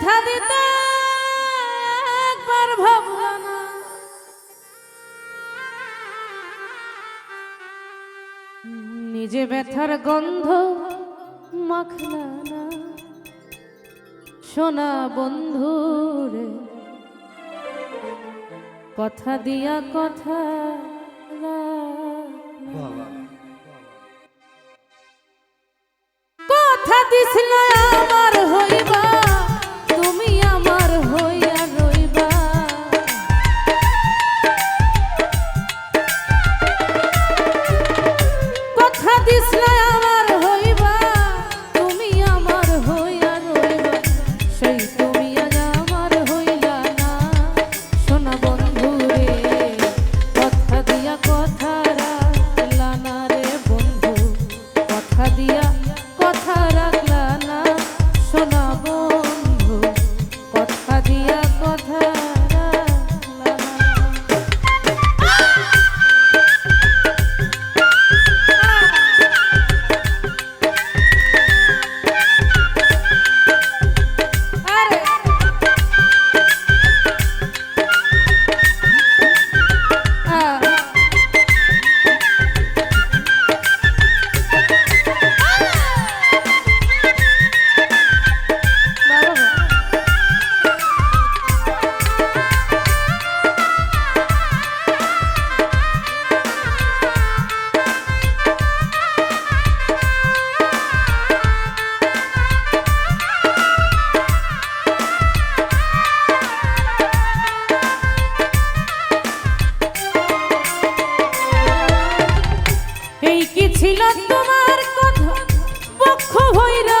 ব্যথা দিতে একবার ভাবল না নিজে ব্যথার গন্ধ মাখলা না। সোনা বন্ধু রে কথা দিয়া কথা কথা দিছিল আমার হইব ছিল তোমার কথা পক্ষ ভৈরা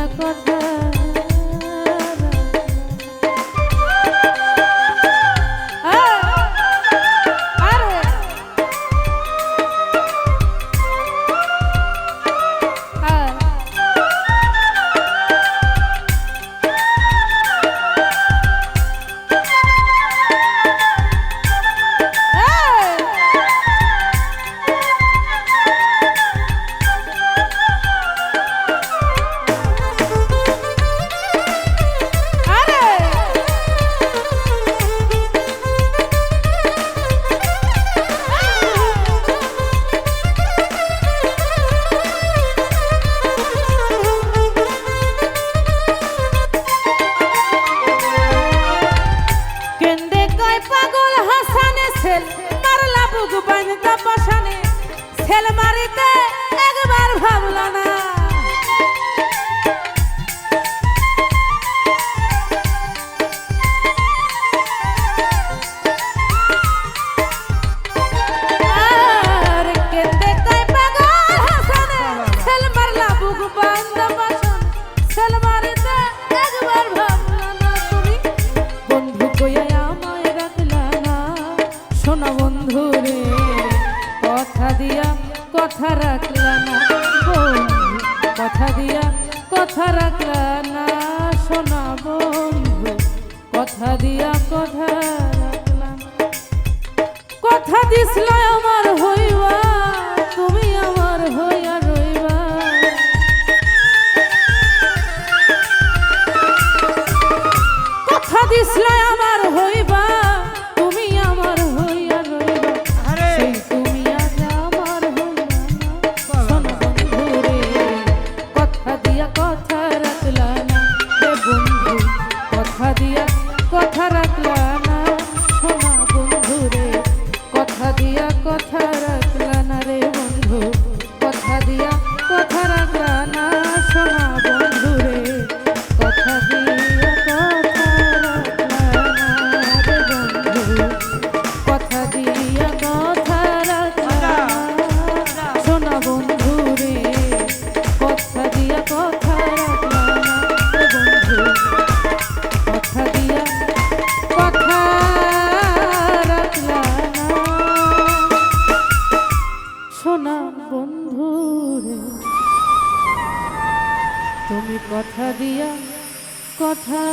দিতা পাশানে ছেল মারিতে একবার ভাবল না। কথা রাখলা না, বন্ধু। কথা দিয়া কথা রাখলা না শোনা বন্ধু। কথা দিয়া কথা রাখলা কথা দিছিল আমার হই তুমি কথা দিয়া কথা